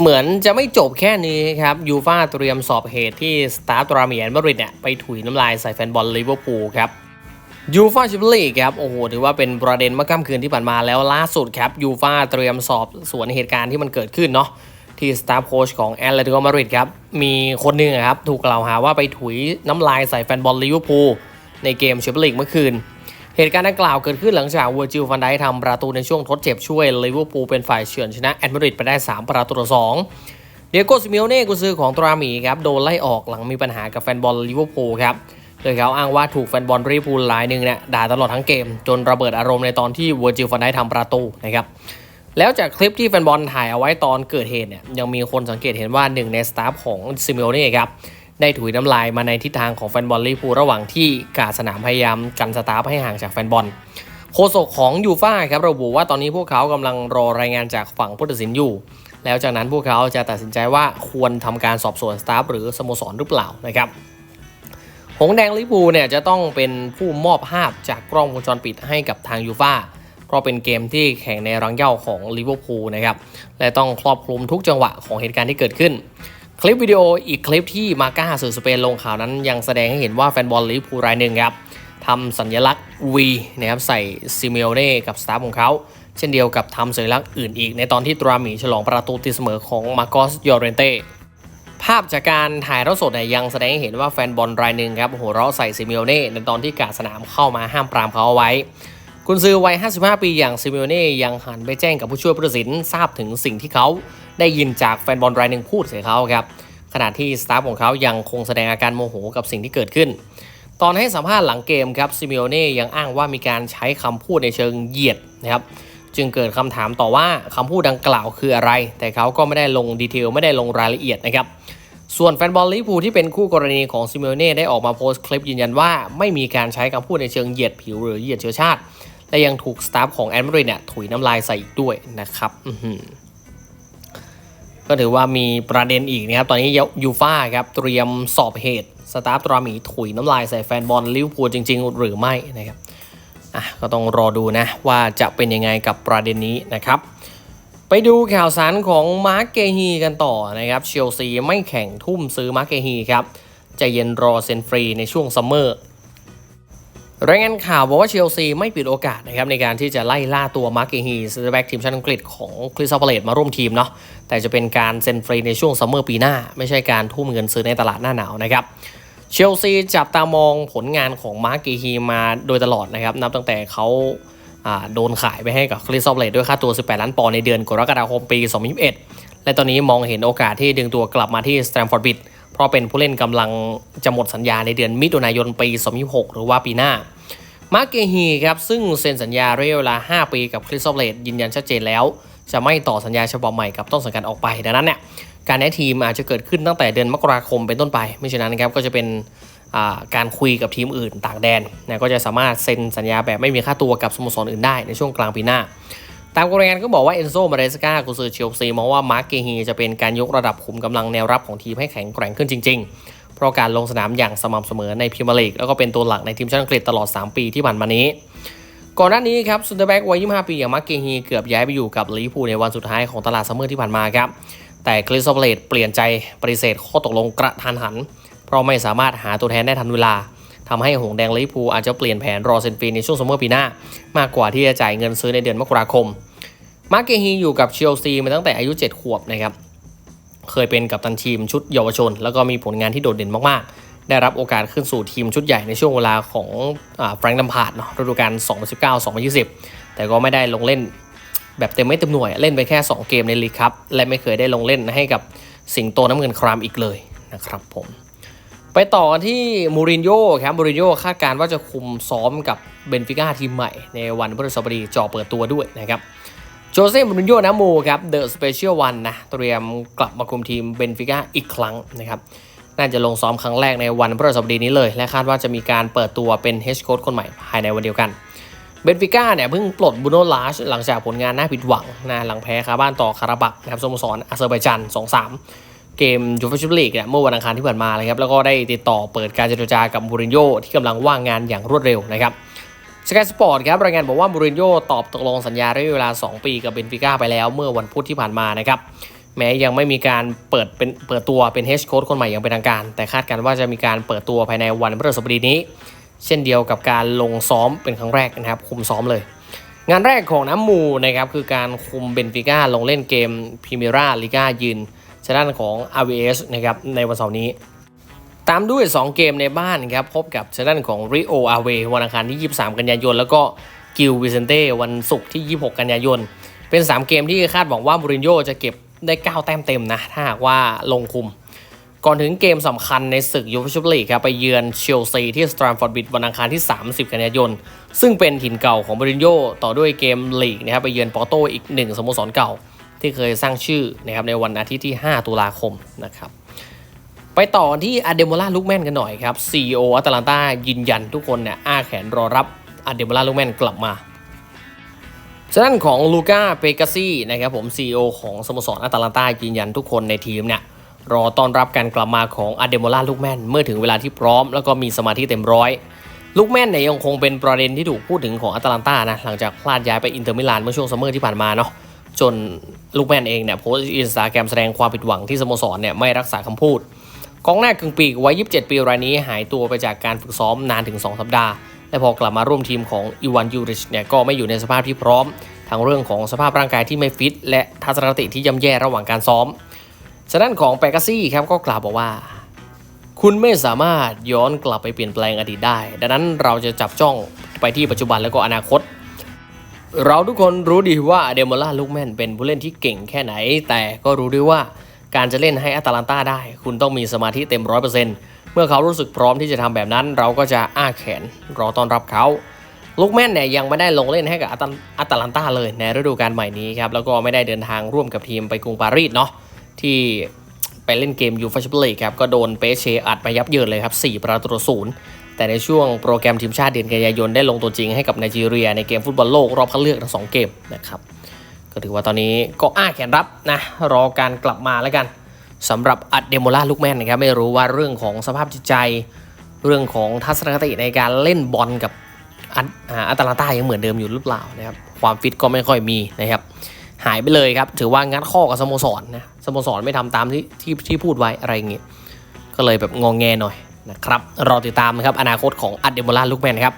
เหมือนจะไม่จบแค่นี้ครับยูฟาเตรียมสอบเหตุที่สตาร์ตราเมียนมาดริดเนี่ยไปถุยน้ำลายใส่แฟนบอลลิเวอร์พูลครับยูฟาชมเปี้ยนลีครับโอ้โหถือว่าเป็นประเด็นเมื่อค่ำคืนที่ผ่านมาแล้วล่าสุดครับยูฟาเตรียมสอบสวนเหตุการณ์ที่มันเกิดขึ้นเนาะที่สตาร์โค้ชของแอตเลติโกมาดริดครับ มีคนหนึ่งครับ ถูกกล่าวหาว่าไปถุยน้ำลายใส่แฟนบอลลิเวอร์พูลในเกมแชมเปี้ยนลีกเมื่อคืน เหตุการณ์ดังกล่าวเกิดขึ้นหลังจากเวอร์จิลฟันไดทำประตูในช่วงทดเจ็บช่วยลิเวอร์พูลเป็นฝ่ายเฉือนชนะแอตมาดริดไปได้ 3 ประตูต่อ2เดียโกซิเมโอเน่กุซือของตราหมีครับโดนไล่ออกหลังมีปัญหากับแฟนบอลลิเวอร์พูลครับโดยเขาอ้างว่าถูกแฟนบอลลิเวอร์พูลรายหนึ่งเนี่ยด่าตลอดทั้งเกม จนระเบิดอารมณ์ในตอนที่เวอร์จิลฟันไดทำประตูนะครับแล้วจากคลิปที่แฟนบอลถ่ายเอาไว้ตอนเกิดเหตุเนี่ยยังมีคนสังเกตเห็นว่าหนึ่งในสตาฟของซิเมโอเน่ครับ ได้ถุยน้ำลายมาในทิศทางของแฟนบอลลิเวอร์พูลระหว่างที่กาดสนามพยายามกันสตาฟให้ห่างจากแฟนบอลโฆษกของยูฟ่าครับระบุว่าตอนนี้พวกเขากำลังรอรายงานจากฝั่งผู้ตัดสินอยู่ แล้วจากนั้นพวกเขาจะตัดสินใจว่าควรทำการสอบสวนสตาฟหรือสโมสรหรือเปล่านะครับหงแดงลิเวอร์พูเนี่ยจะต้องเป็นผู้มอบภาพจากกล้องวงจรปิดให้กับทางยูฟ่าเพราะเป็นเกมที่แข่งในรังเย้าของลิเวอร์พูลนะครับและต้องครอบคลุมทุกจังหวะของเหตุการณ์ที่เกิดขึ้น คลิปวิดีโออีกคลิปที่มาก้าสื่อสเปนลงข่าวนั้น ยังแสดงให้เห็นว่าแฟนบอลลิเวอร์พูลรายหนึ่งครับทำสัญลักษณ์ V นะครับใส่ซิเมโอเน่กับสตาฟของเขาเช่นเดียวกับทำสัญลักษณ์อื่นอีกในตอนที่ตราหมีฉลองประตูตีเสมอของมาโกสยอเรนเต้ภาพจากการถ่ายทอดสดเนี่ยยังแสดงให้เห็นว่าแฟนบอลรายหนึ่งครับหัวเราะใส่ซิเมโอเน่ในตอนที่กาดสนามเข้ามาห้ามปรามเขาเอาไว้ กุนซือวัย 55 ปีอย่างซิเมโอเน่ยังหันไปแจ้งกับผู้ช่วยผู้ตัดสินทราบถึงสิ่งที่เขาได้ยินจากแฟนบอลรายหนึ่งพูดใส่เขาครับขณะที่สตาฟของเขายังคงแสดงอาการโมโหกับสิ่งที่เกิดขึ้น ตอนให้สัมภาษณ์หลังเกมครับซิเมโอเน่ยังอ้างว่ามีการใช้คำพูดในเชิงเหยียดนะครับจึงเกิดคำถามต่อว่าคำพูดดังกล่าวคืออะไร แต่เขาก็ไม่ได้ลงดีเทลไม่ได้ลงรายละเอียดนะครับส่วนแฟนบอลลิเวอร์พูที่เป็นคู่กรณีของซิเมโอเน่ได้ออกมาโพสต์คลิปยืนยันว่า ไม่มีการใช้คำพูดในเชิงเหยียดผิวหรือเหยียดเชื้อชาติ และยังถูกสตาฟของแอนมาดริดเนี่ยถุยน้ำลายใส่อีกด้วยนะครับก็ถือว่ามีประเด็นอีกนะครับ ตอนนี้ยูฟ่าครับเตรียมสอบเหตุสตาฟตราหมีถุยน้ำลายใส่แฟนบอลลิเวอร์พูลจริง ๆ หรือไม่นะครับอะก็ต้องรอดูนะว่าจะเป็นยังไงกับประเด็นนี้นะครับ ไปดูข่าวสารของมาร์กเกฮีกันต่อนะครับเชลซีไม่แข่งทุ่มซื้อมาร์กเกฮีครับจะเย็นรอเซ็นฟรีในช่วงซัมเมอร์ รายงานข่าวบอกว่าเชลซีไม่ปิดโอกาสนะครับในการที่จะไล่ล่าตัวมาร์กเกฮีซีแบ็กทีมชาติอังกฤษของคริสตัลพาเลตมาร่วมทีมเนาะแต่จะเป็นการเซ็นฟรีในช่วงซัมเมอร์ปีหน้า ไม่ใช่การทุ่มเงินซื้อในตลาดหน้าหนาวนะครับเชลซีจับตามองผลงานของมาร์กเกฮีมาโดยตลอดนะครับ นับตั้งแต่เขาโดนขายไปให้กับคริสตัลเลตด้วยค่าตัว 18 ล้านปอนด์ในเดือนกรกฎาคมปี 2021 และตอนนี้มองเห็นโอกาสที่ดึงตัวกลับมาที่สแตมฟอร์ดบิด เพราะเป็นผู้เล่นกำลังจะหมดสัญญาในเดือนมิถุนายนปี 2026 หรือว่าปีหน้า มาร์เกฮีครับซึ่งเซ็นสัญญาระยะเวลา 5 ปีกับคริสตัลเลตยืนยันชัดเจนแล้ว จะไม่ต่อสัญญาฉบับใหม่กับต้นสังกัดออกไปดังนั้นเนี่ยการย้ายทีมอาจจะเกิดขึ้นตั้งแต่เดือนมกราคมเป็นต้นไป ไม่ฉะนั้นนะครับก็จะเป็นการคุยกับทีมอื่นต่างแดนนะก็จะสามารถเซ็นสัญญาแบบไม่มีค่าตัวกับสโมสรอื่นได้ในช่วงกลางปีหน้า ตามรายงานก็บอกว่าเอนโซมาเรสกากุซือเชลซีมองว่ามาร์กเกฮีจะเป็นการยกระดับขุมกำลังแนวรับของทีมให้แข็งแกร่งขึ้นจริง ๆ เพราะการลงสนามอย่างสม่ำเสมอในพรีเมียร์ลีกแล้วก็เป็นตัวหลักในทีมชาติอังกฤษตลอด 3 ปีที่ผ่านมานี้ ก่อนหน้านี้ครับซุนเดอร์แบ็กวัย 25 ปีอย่างมาร์กเกฮีเกือบย้ายไปอยู่กับลิเวอร์พูลในวันสุดท้ายของตลาดซัมเมอร์ที่ผ่านมาครับแต่คริสตัลเลตเปลี่ยนใจปฏิเสธข้อตกลงกระทันหัน เพราะไม่สามารถหาตัวแทนได้ทันเวลา ทำให้หงแดงลิเวอร์พูอาจจะเปลี่ยนแผนรอเซ็นฟรีในช่วงซัมเมอร์ปีหน้า มากกว่าที่จะจ่ายเงินซื้อในเดือนมกราคม มาร์เกฮีอยู่กับเชลซีมาตั้งแต่อายุ 7 ขวบนะครับ เคยเป็นกัปตันทีมชุดเยาวชน แล้วก็มีผลงานที่โดดเด่นมากๆ ได้รับโอกาสขึ้นสู่ทีมชุดใหญ่ในช่วงเวลาของแฟรงค์ดัมพาร์ดเนาะฤดูกาล 2019-2020 แต่ก็ไม่ได้ลงเล่นแบบเต็มไม่เต็มหน่วย เล่นไปแค่ 2 เกมในลีกครับ และไม่เคยได้ลงเล่นให้กับสิงโตน้ำเงินครามอีกเลยนะครับผม ไปต่อกันที่มูรินโญ่ครับมูรินโญ่คาดการว่าจะคุมซ้อมกับเบนฟิก้าทีมใหม่ ในวันพฤหัสบดีจ่อเปิดตัวด้วยนะครับโจเซ่มูรินโญ่นะโมครับเดอะสเปเชียลวันนะเตรียมกลับมาคุมทีมเบนฟิก้าอีกครั้งนะครับน่าจะลงซ้อมครั้งแรกในวันพฤหัสบดีนี้เลย และคาดว่าจะมีการเปิดตัวเป็นเฮชโค้ชคนใหม่ภายในวันเดียวกันเบนฟิก้าเนี่ยเพิ่งปลดบูโนลาชหลังจากผลงานน่าผิดหวังนะหลังแพ้คาบ้านต่อคาราบักนะครับสโมสรอาเซอร์ไบจัน2-3 เกมยูฟ่าแชมเปี้ยนลีกเนี่ยเมื่อวันอังคารที่ผ่านมาเลยครับแล้วก็ได้ติดต่อเปิดการเจรจากับมูรินโญ่ที่กำลังว่างงานอย่างรวดเร็วนะครับสกายสปอร์ตครับรายงานบอกว่ามูรินโญ่ตอบตกลงสัญญาระยะเวลา 2 ปีกับเบนฟิก้าไปแล้วเมื่อวันพุธที่ผ่านมานะครับแม้ยังไม่มีการเปิดเป็นเปิดตัวเป็นเฮดโค้ชคนใหม่อย่างเป็นทางการ แต่คาดการณ์ว่าจะมีการเปิดตัวภายในวันพฤหัสบดีนี้ เช่นเดียวกับการลงซ้อมเป็นครั้งแรกนะครับคุมซ้อมเลย งานแรกของน้ำมูนะครับคือการคุมเบนฟิก้าลงเล่นเกมพรีเมียร์ลีกายืน ชนะของ RVS นะครับในวันเสาร์นี้ ตามด้วย 2 เกมในบ้านครับพบกับชนะของ Rio Ave วันอังคารที่ 23 กันยายน แล้วก็กิลวิเซนเต้วันศุกร์ที่ 26 กันยายน เป็น 3 เกมที่คาดหวังว่ามูรินโญ่จะเก็บได้ 9 แต้มเต็มนะ ถ้าหากว่าลงคุม ก่อนถึงเกมสำคัญในศึกยูฟ่าแชมเปี้ยนลีกครับไปเยือนเชลซีที่สตรัมฟอร์ดบิดวันอังคารที่ 30 กันยายน ซึ่งเป็นถิ่นเก่าของมูรินโญ่ต่อด้วยเกมลีกนะครับไปเยือนปอร์โตอีกหนึ่งสโมสรเก่า ที่เคยสร้างชื่อนะครับในวันอาทิตย์ที่ 5 ตุลาคมนะครับไปต่อที่อเดโมล่าลูกแมนกันหน่อยครับ CEO อัตแลนตายืนยันทุกคนเนี่ยอ้าแขนรอรับอเดโมล่าลูกแมนกลับมาฉะนั้นของลูก้าเปกาซี่นะครับผม CEO ของสโมสรอัตแลนตายืนยันทุกคนในทีมเนี่ยรอต้อนรับการกลับมาของอเดโมล่าลูกแมนเมื่อถึงเวลาที่พร้อม แล้วก็มีสมาธิเต็มร้อย ลูกแมนเนี่ยยังคงเป็นประเด็นที่ถูกพูดถึงของอัตแลนตานะหลังจากพลาดย้ายไปอินเตอร์มิลานเมื่อช่วงซัมเมอร์ที่ผ่านมาเนาะ จนลูกแมนเองเนี่ยโพสต์อินสตาแกรมแสดงความผิดหวังที่สโมสรเนี่ยไม่รักษาคำพูด กองหน้ากึ่งปีกวัย 27 ปีรายนี้หายตัวไปจากการฝึกซ้อมนานถึง 2 สัปดาห์ และพอกลับมาร่วมทีมของอีวานยูริชเนี่ยก็ไม่อยู่ในสภาพที่พร้อม ทั้งเรื่องของสภาพร่างกายที่ไม่ฟิต และทัศนคติที่ย่ำแย่ระหว่างการซ้อมฉะนั้นของแปกาซี่ครับก็กล่าวบอกว่า คุณไม่สามารถย้อนกลับไปเปลี่ยนแปลงอดีตได้ ดังนั้นเราจะจับจ้องไปที่ปัจจุบันและก็อนาคต เราทุกคนรู้ดีว่าเดโมล่าลูกแมนเป็นผู้เล่นที่เก่งแค่ไหน แต่ก็รู้ด้วยว่าการจะเล่นให้อัตแลนตาได้ คุณต้องมีสมาธิเต็มร้อยเปอร์เซ็นต์เมื่อเขารู้สึกพร้อมที่จะทำแบบนั้น เราก็จะอ้าแขนรอต้อนรับเขาลูกแม่นเนี่ยยังไม่ได้ลงเล่นให้กับอัตอัตแลนตาเลยในฤดูกาลใหม่นี้ครับแล้วก็ไม่ได้เดินทางร่วมกับทีมไปกรุงปารีสเนาะที่ไปเล่นเกมยูฟ่าแชมเปี้ยนลีกครับก็โดนเปเชอัดไปยับเยินเลยครับ4ประตูศูนย์ แต่ในช่วงโปรแกรมทีมชาติเดือนกันยายนได้ลงตัวจริงให้กับไนจีเรียในเกมฟุตบอลโลกรอบคัดเลือกทั้งสองเกมนะครับก็ถือว่าตอนนี้ก็อ้าแขนรับนะรอการกลับมาแล้วกันสำหรับอัดเดโมล่าลูกแม่นนะครับไม่รู้ว่าเรื่องของสภาพจิตใจ เรื่องของทัศนคติในการเล่นบอลกับอัตอ่าอัตแลนตายังเหมือนเดิมอยู่หรือเปล่านะครับความฟิตก็ไม่ค่อยมีนะครับหายไปเลยครับ ถือว่างัดข้อกับสโมสรนะสโมสรไม่ทำตามที่ที่ที่พูดไว้อะไรอย่างงี้ก็เลยแบบงองแงหน่อย นะครับ รอติดตามนะครับอนาคตของอัดเดโมล่าลูกแมนครับ